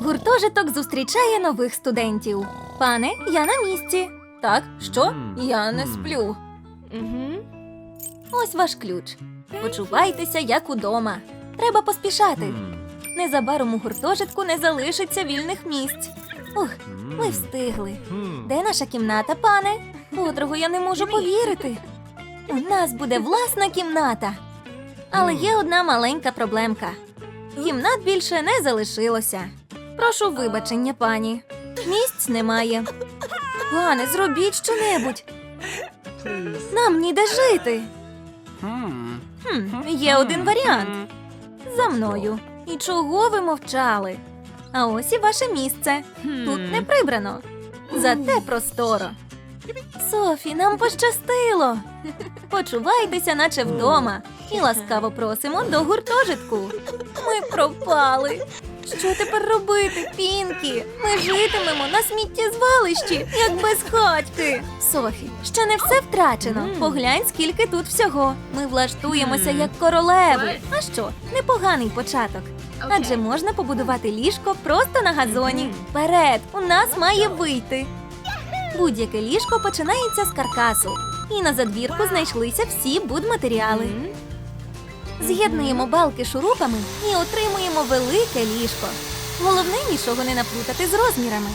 Гуртожиток зустрічає нових студентів. Пане, я на місці. Так, що? Я не сплю. Ось ваш ключ. Почувайтеся як удома. Треба поспішати. Незабаром у гуртожитку не залишиться вільних місць. Ух, ми встигли. Де наша кімната, пане? Подругу, я не можу повірити. У нас буде власна кімната. Але є одна маленька проблемка. Кімнат більше не залишилося. Прошу вибачення, пані. Місць немає. Пане, зробіть щонебудь. Нам ніде жити. Хм, є один варіант. За мною. І чого ви мовчали? А ось і ваше місце. Тут не прибрано. Зате просторо. Софі, нам пощастило. Почувайтеся, наче вдома, і ласкаво просимо до гуртожитку. Ми пропали. Що тепер робити, Пінкі? Ми житимемо на сміттєзвалищі, як без хатьки. Софі, ще не все втрачено. Поглянь, скільки тут всього. Ми влаштуємося як королеви. А що, непоганий початок. Адже можна побудувати ліжко просто на газоні. Вперед, у нас має вийти. Будь-яке ліжко починається з каркасу, і на задвірку знайшлися всі будматеріали. З'єднуємо балки шурупами і отримуємо велике ліжко. Головне нічого не наплутати з розмірами.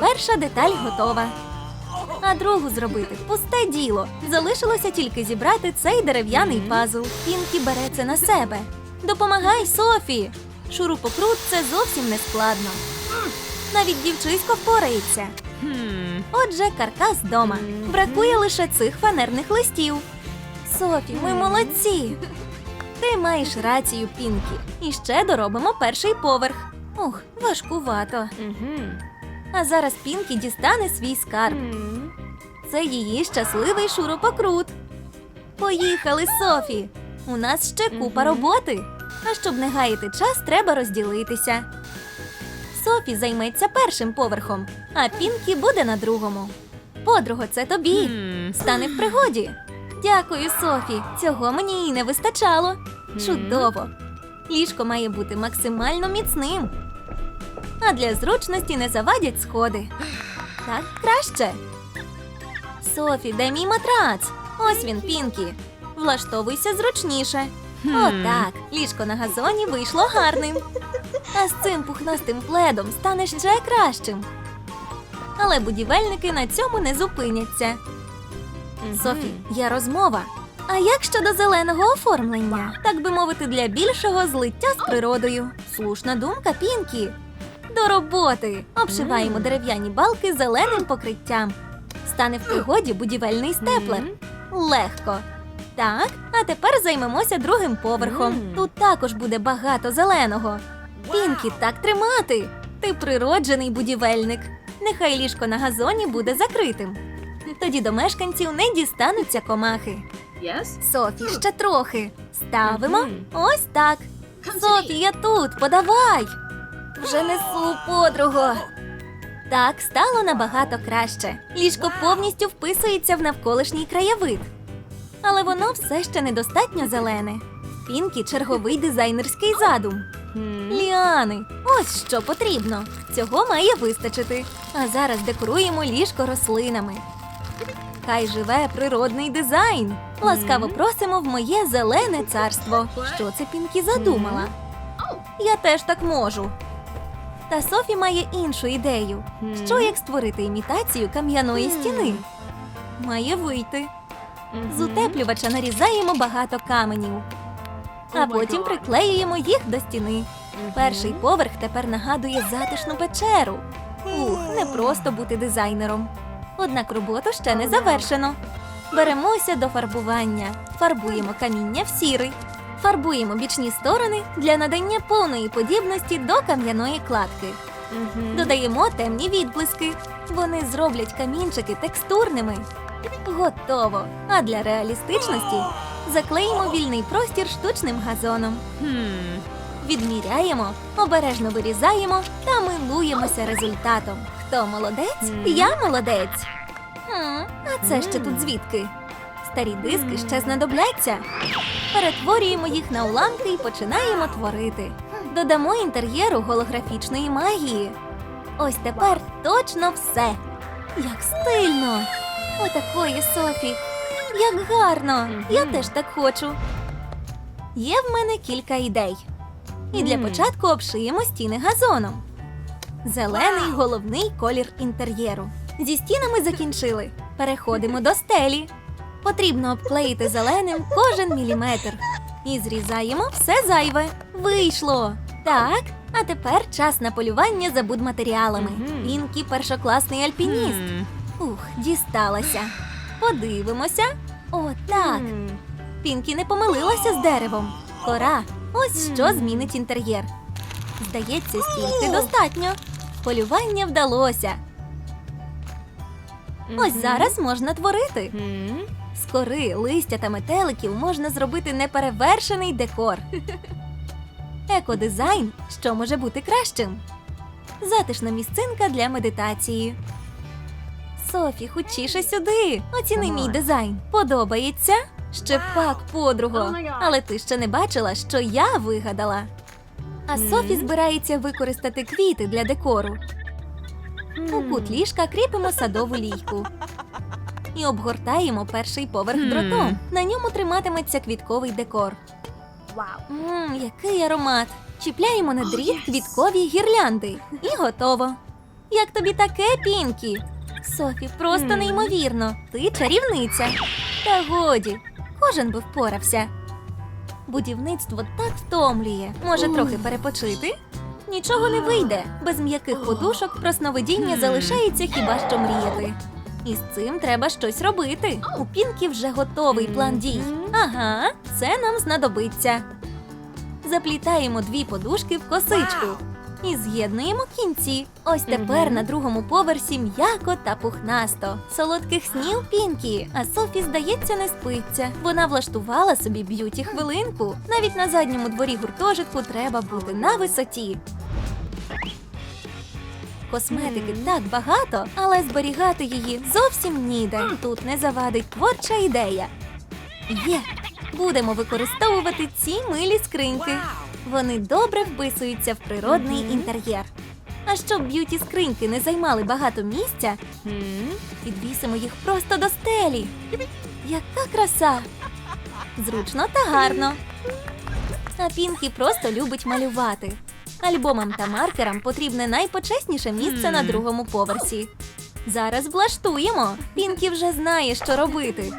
Перша деталь готова. А другу зробити пусте діло. Залишилося тільки зібрати цей дерев'яний пазл. Пінкі бере це на себе. Допомагай, Софі! Шурупокрут це зовсім не складно. Навіть дівчисько впорається. Отже, каркас дома. Бракує лише цих фанерних листів. Софі, ми молодці. Ти маєш рацію, Пінкі. І ще доробимо перший поверх. Ух, важкувато. А зараз Пінкі дістане свій скарб. Це її щасливий шурупокрут. Поїхали, Софі. У нас ще купа роботи. А щоб не гаяти час, треба розділитися. Софі займеться першим поверхом, а Пінкі буде на другому. Подруго, це тобі. Стане в пригоді. Дякую, Софі. Цього мені і не вистачало. Чудово. Ліжко має бути максимально міцним. А для зручності не завадять сходи. Так краще. Софі, де мій матрац? Ось він, Пінкі. Влаштовуйся зручніше. Отак, ліжко на газоні вийшло гарним. А з цим пухнастим пледом стане ще кращим. Але будівельники на цьому не зупиняться. Софі, є розмова. А як щодо зеленого оформлення, так би мовити, для більшого злиття з природою? Слушна думка, Пінкі. До роботи обшиваємо дерев'яні балки зеленим покриттям. Стане в пригоді будівельний степлер. Легко. Так, а тепер займемося другим поверхом. Тут також буде багато зеленого. Пінкі, так тримати. Ти природжений будівельник. Нехай ліжко на газоні буде закритим. Тоді до мешканців не дістануться комахи. Yes? Софі, ще трохи. Ставимо ось так. Софі, я тут, подавай. Вже несу подруго. Так стало набагато краще. Ліжко повністю вписується в навколишній краєвид. Але воно все ще недостатньо зелене. Пінкі черговий дизайнерський задум. Ліани, ось що потрібно. Цього має вистачити. А зараз декоруємо ліжко рослинами. Хай живе природний дизайн. Ласкаво просимо в моє зелене царство. Що це Пінкі задумала? Я теж так можу. Та Софі має іншу ідею. Що як створити імітацію кам'яної стіни? Має вийти. З утеплювача нарізаємо багато каменів, а потім приклеюємо їх до стіни. Перший поверх тепер нагадує затишну печеру. Ух, не просто бути дизайнером. Однак роботу ще не завершено. Беремося до фарбування. Фарбуємо каміння в сірий. Фарбуємо бічні сторони для надання повної подібності до кам'яної кладки. Додаємо темні відблиски. Вони зроблять камінчики текстурними. Готово. А для реалістичності заклеїмо вільний простір штучним газоном. Відміряємо, обережно вирізаємо та милуємося результатом. Хто молодець? Я молодець. А це ще тут звідки? Старі диски ще знадобляться. Перетворюємо їх на уламки і починаємо творити. додамо інтер'єру голографічної магії. Ось тепер точно все. Як стильно! Отакої Софі. Як гарно! Я теж так хочу. Є в мене кілька ідей. І для початку обшиємо стіни газоном. Зелений головний колір інтер'єру. Зі стінами закінчили. Переходимо до стелі. Потрібно обклеїти зеленим кожен міліметр. І зрізаємо все зайве. Вийшло! Так, а тепер час на полювання за будматеріалами. Мгм. Пінкі першокласний альпініст. Ух, дісталася. Подивимося. О, так. Пінкі не помилилася з деревом. Кора. Ось що змінить інтер'єр. Здається, стільки достатньо. Полювання вдалося. Ось зараз можна творити. З кори, листя та метеликів можна зробити неперевершений декор. Екодизайн, що може бути кращим. Затишна місцинка для медитації. Софі, хочіше сюди. Оціни мій дизайн. Подобається? Ще пак, подруго. Але ти ще не бачила, що я вигадала. А Софі збирається використати квіти для декору. У кут ліжка кріпимо садову лійку. І обгортаємо перший поверх дротом. На ньому триматиметься квітковий декор. Вау. Який аромат! Чіпляємо на дріт квіткові гірлянди. І готово. Як тобі таке, Пінкі? Софі, просто неймовірно. Ти чарівниця. Та годі, кожен би впорався. Будівництво так втомлює. Може, трохи перепочити? Нічого не вийде. Без м'яких подушок про сновидіння залишається хіба що мріяти. І з цим треба щось робити. У Пінкі вже готовий план дій. Ага, це нам знадобиться. Заплітаємо дві подушки в косичку і з'єднуємо кінці. Ось тепер на другому поверсі м'яко та пухнасто. Солодких снів Пінкі, а Софі, здається, не спиться. Вона влаштувала собі б'юті хвилинку. Навіть на задньому дворі гуртожитку треба бути на висоті. Косметики так багато, але зберігати її зовсім ніде. Тут не завадить творча ідея. Є. Будемо використовувати ці милі скриньки. Вони добре вписуються в природний інтер'єр. А щоб б'юті скриньки не займали багато місця, підвісимо їх просто до стелі. Яка краса! Зручно та гарно. А Пінкі просто любить малювати. Альбомам та маркерам потрібне найпочесніше місце на другому поверсі. Зараз влаштуємо. Пінкі вже знає, що робити.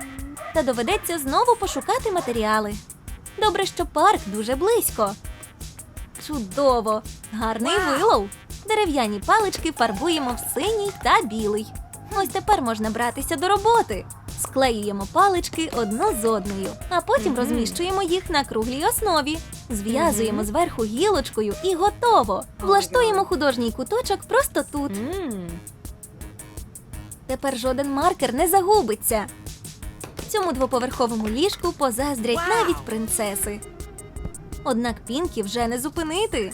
Та доведеться знову пошукати матеріали. Добре, що парк дуже близько. Чудово! Гарний вилов! Дерев'яні палички фарбуємо в синій та білий. Ось тепер можна братися до роботи. Склеюємо палички одну з одною, а потім розміщуємо їх на круглій основі. Зв'язуємо зверху гілочкою і готово. Влаштуємо художній куточок просто тут. Тепер жоден маркер не загубиться. Цьому двоповерховому ліжку позаздрять навіть принцеси. Однак Пінкі вже не зупинити.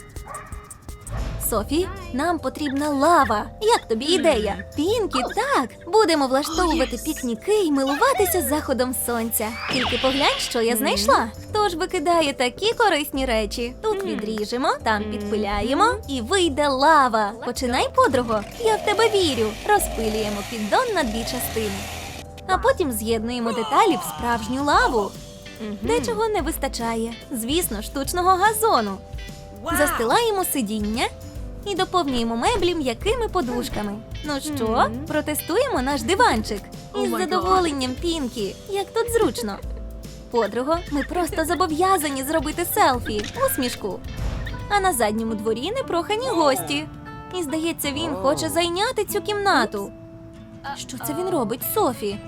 Софі, нам потрібна лава. Як тобі ідея? Пінкі, так. Будемо влаштовувати пікніки і милуватися заходом сонця. Тільки поглянь, що я знайшла. Хто ж викидає такі корисні речі? Тут відріжемо, там підпиляємо і вийде лава. Починай, подруго. Я в тебе вірю. Розпилюємо піддон на дві частини. А потім з'єднуємо деталі в справжню лаву. Дечого не вистачає. Звісно, штучного газону. Застилаємо сидіння і доповнюємо меблі м'якими подушками. Ну що, Мгм. протестуємо наш диванчик. Із май задоволенням, Пінкі. Як тут зручно. Подруго, ми просто зобов'язані зробити селфі, усмішку. А на задньому дворі непрохані гості. І здається, він хоче зайняти цю кімнату. Що це він робить, Софі?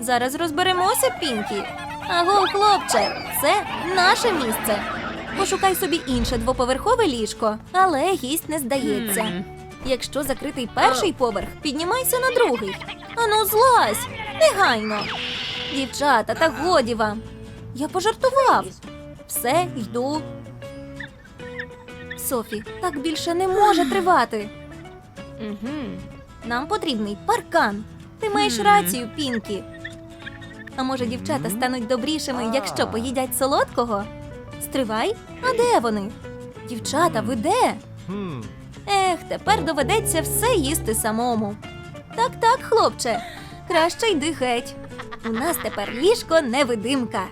Зараз розберемося, Пінкі. Аго, хлопче, це наше місце. Пошукай собі інше двоповерхове ліжко, але гість не здається. Якщо закритий перший поверх, піднімайся на другий. Ану, злазь! Негайно. Дівчата, та годі вам. Я пожартував. Все, йду. Софі, так більше не може тривати. Нам потрібний паркан. Ти маєш рацію, Пінкі. А може, дівчата стануть добрішими, якщо поїдять солодкого? Стривай, а де вони? Дівчата, ви де? Ех, тепер доведеться все їсти самому. Так, так, хлопче, краще йди геть. У нас тепер ліжко невидимка.